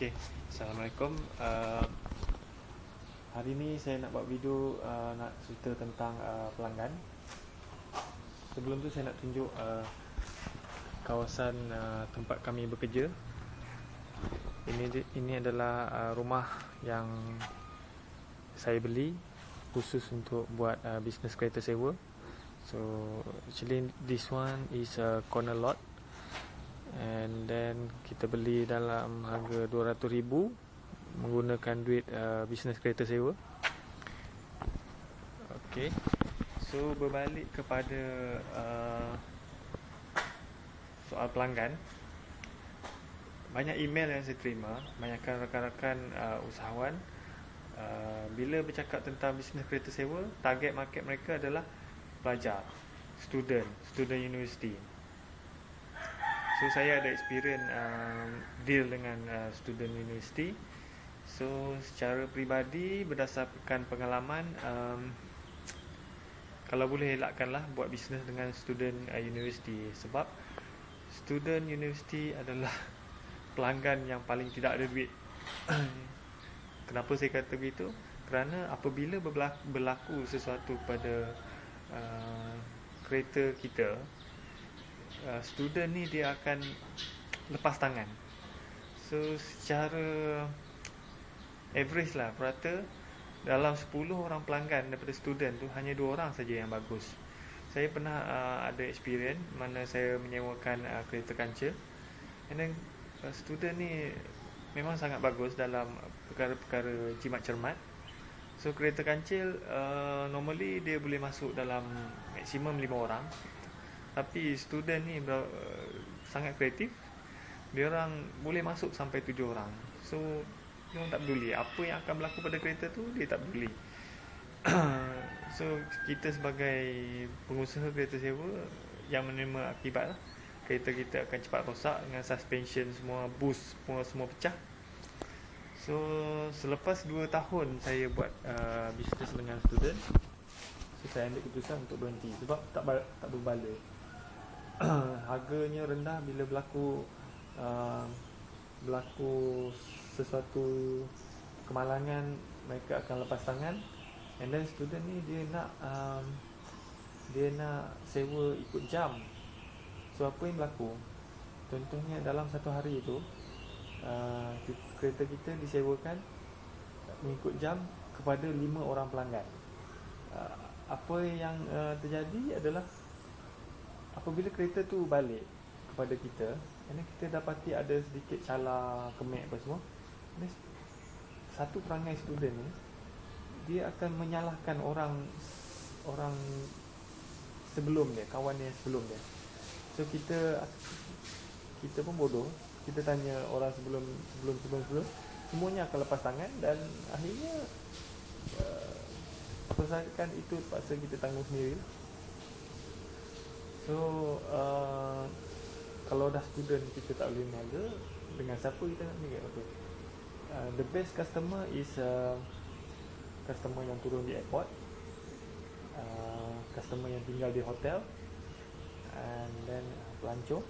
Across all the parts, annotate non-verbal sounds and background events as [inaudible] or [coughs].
Okey, Assalamualaikum. Uh, hari ni saya nak buat video uh, nak cerita tentang uh, pelanggan. Sebelum tu saya nak tunjuk uh, kawasan uh, tempat kami bekerja. Ini ini adalah uh, rumah yang saya beli khusus untuk buat uh, bisnes kereta sewa. So actually this one is a corner lot and then kita beli dalam harga 200,000 menggunakan duit uh, bisnes kereta sewa. Okey. So berbalik kepada uh, soal pelanggan. Banyak email yang saya terima, banyakkan rakan-rakan uh, usahawan uh, bila bercakap tentang bisnes kereta sewa, target market mereka adalah pelajar, student, student university. So saya ada experience um, deal dengan uh, student university. So secara peribadi berdasarkan pengalaman um, kalau boleh elakkanlah buat bisnes dengan student uh, university sebab student university adalah [laughs] pelanggan yang paling tidak ada duit. [coughs] Kenapa saya kata begitu? Kerana apabila berlaku, berlaku sesuatu pada uh, kereta kita uh, student ni dia akan lepas tangan. So secara average lah rata dalam 10 orang pelanggan daripada student tu hanya dua orang saja yang bagus. Saya pernah uh, ada experience mana saya menyewakan uh, kereta kancil. And then uh, student ni memang sangat bagus dalam perkara-perkara jimat cermat. So kereta kancil uh, normally dia boleh masuk dalam maksimum 5 orang tapi student ni uh, sangat kreatif. Dia orang boleh masuk sampai tujuh orang. So dia orang tak peduli. Apa yang akan berlaku pada kereta tu dia tak peduli. [clears throat] So kita sebagai pengusaha kereta sewa yang menerima akibat lah kereta kita akan cepat rosak dengan suspension semua boost semua semua pecah. So selepas 2 tahun saya buat uh, bisnes dengan student so saya ambil keputusan untuk berhenti. Sebab tak tak berbalik [coughs] harganya rendah bila berlaku uh, berlaku sesuatu kemalangan mereka akan lepas tangan. And then student ni dia nak um, dia nak sewa ikut jam. So apa yang berlaku? Contohnya dalam satu hari itu uh, kereta kita disewakan mengikut jam kepada lima orang pelanggan. Uh, apa yang uh, terjadi adalah apabila kereta tu balik kepada kita ini kita dapati ada sedikit cala kemek apa semua ini satu perangai student ni dia akan menyalahkan orang orang sebelum dia kawan dia sebelum dia. So kita kita pun bodoh. Kita tanya orang sebelum sebelum sebelum sebelum. Semuanya akan lepas tangan dan akhirnya uh, apa itu paksa kita tanggung sendiri So uh, Kalau dah student kita tak boleh niaga Dengan siapa kita nak niaga okay. uh, The best customer is uh, Customer yang turun di airport. Uh, Customer yang tinggal di hotel. And then uh, pelancong.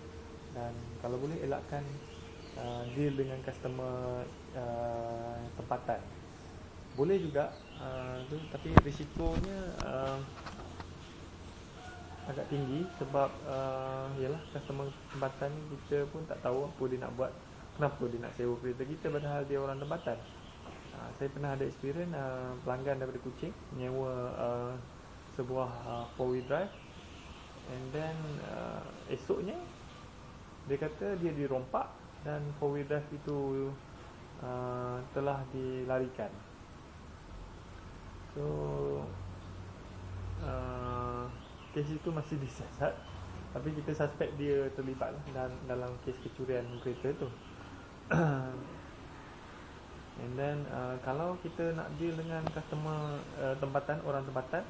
Dan kalau boleh elakkan uh, Deal dengan customer uh, Tempatan. Boleh juga uh, tu, Tapi risikonya uh, agak tinggi sebab uh, yalah customer tempatan kita pun tak tahu apa dia nak buat kenapa dia nak sewa kereta kita padahal dia orang tempatan uh, saya pernah ada experience uh, pelanggan daripada Kuching menyewa uh, sebuah uh, four wheel drive. And then uh, esoknya dia kata dia dirompak dan four wheel drive itu uh, telah dilarikan. So uh, kes itu masih disiasat tapi kita suspect dia terlibat lah dalam, dalam kes kecurian kereta tu. [clears throat] And then uh, kalau kita nak deal dengan customer uh, tempatan orang tempatan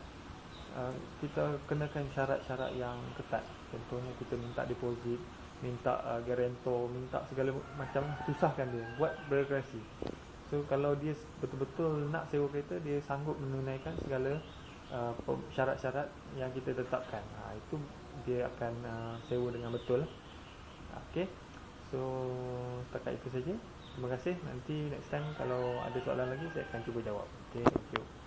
uh, kita kenakan syarat-syarat yang ketat. Contohnya kita minta deposit minta uh, guarantor minta segala macam susahkan dia buat birokrasi. So kalau dia betul-betul nak sewa kereta dia sanggup menunaikan segala Uh, syarat-syarat yang kita tetapkan. Ha, itu dia akan uh, sewa dengan betul. Okey. So, setakat itu saja. Terima kasih. Nanti next time kalau ada soalan lagi saya akan cuba jawab. Okay, thank you.